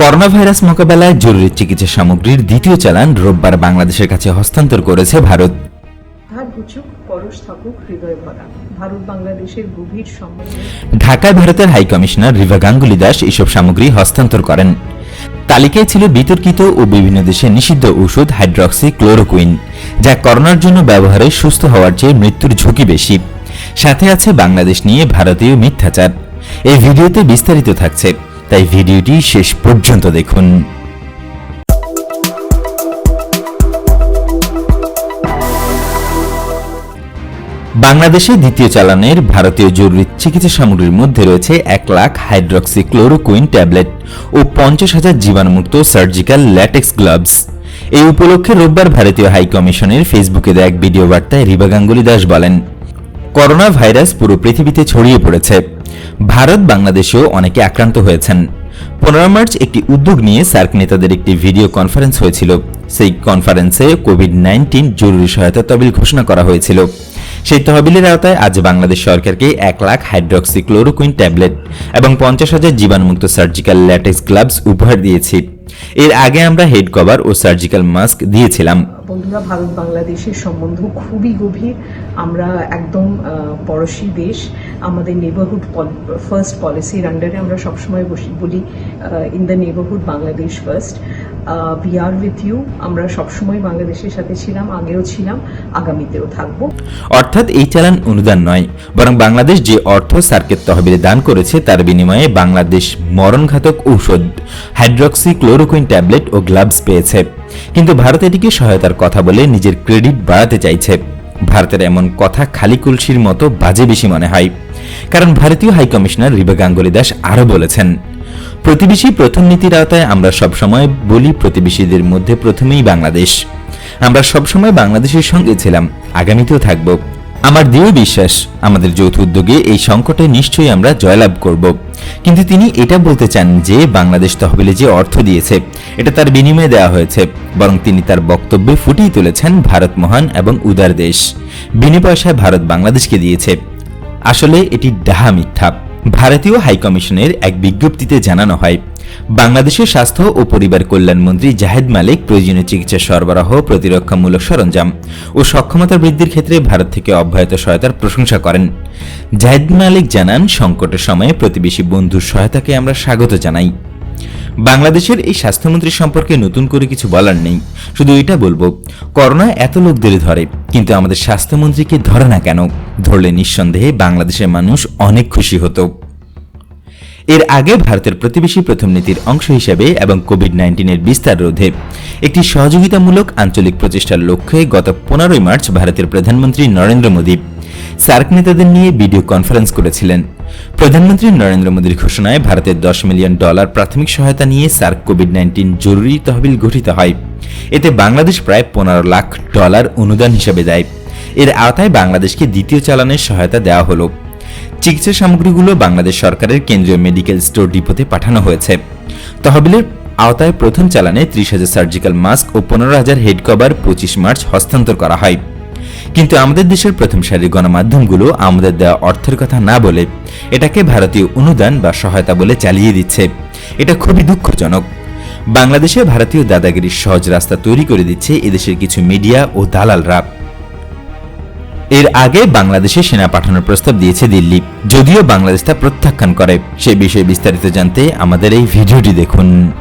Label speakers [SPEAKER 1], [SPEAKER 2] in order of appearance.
[SPEAKER 1] Corona virus মোকাবেলায় জরুরি চিকিৎসা সামগ্রীর দ্বিতীয় চালান রোববার বাংলাদেশের কাছে হস্তান্তর করেছে ভারত। ঢাকায় ভারতের হাই কমিশনার রিভা গাঙ্গুলি দাস এসব সামগ্রী হস্তান্তর করেন। তালিকায় ছিল বিতর্কিত ও বিভিন্ন দেশে নিষিদ্ধ ওষুধ হাইড্রক্সি ক্লোরোকুইন যা করোনার জন্য ব্যবহারে সুস্থ হওয়ার চেয়ে মৃত্যুর ঝুঁকি বেশি। সাথে আছে বাংলাদেশ নিয়ে ভারতীয় মিথ্যাচার। এই ভিডিওতে বিস্তারিত থাকছে। তাই ভিডিওটি শেষ পর্যন্ত দেখুন। বাংলাদেশে দ্বিতীয় চালানের ভারতীয় জরুরি চিকিৎসা সামগ্রীর মধ্যে রয়েছে এক লাখ হাইড্রক্সি ক্লোরোকুইন ট্যাবলেট ও পঞ্চাশ হাজার জীবাণুমুক্ত সার্জিক্যাল ল্যাটেক্স গ্লাভস। এই উপলক্ষে রোববার ভারতীয় হাই কমিশনের ফেসবুকে দেয়া এক ভিডিও বার্তায় রিবা গাঙ্গুলি দাস বলেন করোনা ভাইরাস পুরো পৃথিবীতে ছড়িয়ে পড়েছে। ভারত, বাংলাদেশেও অনেকে আক্রান্ত হয়েছেন। পনেরো মার্চ একটি উদ্যোগ নিয়ে সার্ক নেতাদের একটি ভিডিও কনফারেন্স হয়েছিল। সেই কনফারেন্সে কোভিড নাইন্টিন জরুরি সহায়তা তহবিল ঘোষণা করা হয়েছিল। সেই তহবিলের আওতায় আজ বাংলাদেশ সরকারকে এক লাখ হাইড্রক্সি ক্লোরোকুইন ট্যাবলেট এবং পঞ্চাশ হাজার জীবাণুমুক্ত সার্জিক্যাল ল্যাটেক্স গ্লাভস উপহার দিয়েছি। এর আগে আমরা হেড কভার ও সার্জিক্যাল মাস্ক দিয়েছিলাম।
[SPEAKER 2] বন্ধুরা ভারত বাংলাদেশের সম্বন্ধ খুবই গভীর। আমরা একদম পড়োশি দেশ। আমাদের নেবারহুড ফার্স্ট পলিসির আন্ডারে আমরা সবসময় বসি বলি in the neighbourhood Bangladesh first be are with you আমরা সবসময় বাংলাদেশের সাথে ছিলাম আগেও ছিলাম আগামীতেও থাকব।
[SPEAKER 1] অর্থাৎ এই চালান অনুদান নয় বরং বাংলাদেশ যে অর্থ সার্কেট তহবিলে দান করেছে তার বিনিময়ে বাংলাদেশ মরণঘাতক ঔষধ হাইড্রক্সি ক্লোরোকুইন ট্যাবলেট ও গ্লাভস পেয়েছে। কিন্তু ভারত এটিকে সহায়তার কথা বলে নিজের ক্রেডিট বাড়াতে চাইছে। ভারতের এমন কথা খালি কলসির মতো বাজে বেশি মনে হয়। কারণ ভারতীয় হাই কমিশনার রিবা গাঙ্গুলি দাস আরও বলেছেন, প্রতিবেশী প্রথম নীতির আওতায় আমরা সবসময় বলি প্রতিবেশীদের মধ্যে প্রথমেই বাংলাদেশ। আমরা সবসময় বাংলাদেশের সঙ্গে ছিলাম, আগামীতেও থাকব। আমার দৃঢ় বিশ্বাস, আমাদের যৌথ উদ্যোগে এই সংকটে নিশ্চয়ই আমরা জয়লাভ করব। কিন্তু তিনি এটা বলতে চান যে, বাংলাদেশ তহবিলে যে অর্থ দিয়েছে, এটা তার বিনিময়ে দেওয়া হয়েছে, বরং তিনি তার বক্তব্যে ফুটিয়ে তুলেছেন ভারত মহান এবং উদার দেশ। বিনে পয়সায় ভারত বাংলাদেশকে দিয়েছে। আসলে এটি ডাহা মিথ্যা। ভারতীয় হাইকমিশনের এক বিজ্ঞপ্তিতে জানানো হয়, বাংলাদেশের স্বাস্থ্য ও পরিবার কল্যাণ মন্ত্রী জাহেদ মালিক প্রয়োজনীয় চিকিৎসা সরবরাহ প্রতিরক্ষামূলক সরঞ্জাম ও সক্ষমতা বৃদ্ধির ক্ষেত্রে ভারত থেকে অব্যাহত সহায়তার প্রশংসা করেন। জাহেদ মালিক জানান, সংকটের সময়ে প্রতিবেশী বন্ধুর সহায়তাকে আমরা স্বাগত জানাই। বাংলাদেশের এই স্বাস্থ্যমন্ত্রী সম্পর্কে নতুন করে কিছু বলার নেই। শুধু এটা বলব, করোনা এত লোকদের ধরে কিন্তু আমাদের স্বাস্থ্যমন্ত্রীকে ধরে না কেন, ধরলে নিঃসন্দেহে বাংলাদেশের মানুষ অনেক খুশি হতো। এর আগে ভারতের প্রতিবেশী প্রথম নীতির অংশ হিসেবে এবং কোভিড নাইন্টিনের বিস্তার রোধে একটি সহযোগিতামূলক আঞ্চলিক প্রচেষ্টার লক্ষ্যে গত পনেরোই মার্চ ভারতের প্রধানমন্ত্রী নরেন্দ্র মোদী সার্ক নেতাদের নিয়ে ভিডিও কনফারেন্স করেছিলেন। প্রধানমন্ত্রী নরেন্দ্র মোদীর ঘোষণায় ভারতের দশ মিলিয়ন ডলার প্রাথমিক সহায়তা নিয়ে সার্ক কোভিড নাইন্টিন জরুরি তহবিল গঠিত হয়। এতে বাংলাদেশ প্রায় পনেরো লাখ ডলার অনুদান হিসেবে দেয়। এর আওতায় বাংলাদেশকে দ্বিতীয় চালানের সহায়তা দেওয়া হলো। চিকিৎসা সামগ্রীগুলো বাংলাদেশ সরকারের কেন্দ্রীয় মেডিকেল স্টোর ডিপোতে পাঠানো হয়েছে। তহবিলের আওতায় প্রথম চালানে ত্রিশ হাজার সার্জিক্যাল মাস্ক ও পনেরো হাজার হেড কভার পঁচিশ মার্চ হস্তান্তর করা হয়। কিন্তু আমাদের দেশের প্রথম সারির গণমাধ্যমগুলো আমাদের দেওয়া অর্থের কথা না বলে এটাকে ভারতীয় অনুদান বা সহায়তা বলে চালিয়ে দিচ্ছে। এটা খুবই দুঃখজনক। বাংলাদেশে ভারতীয় দাদাগিরির সহজ রাস্তা তৈরি করে দিচ্ছে এদেশের কিছু মিডিয়া ও দালালরা। এর আগে বাংলাদেশে সেনা পাঠানোর প্রস্তাব দিয়েছে দিল্লি। যদিও বাংলাদেশ তা প্রত্যাখ্যান করে। সে বিষয়ে বিস্তারিত জানতে আমাদের এই ভিডিওটি দেখুন।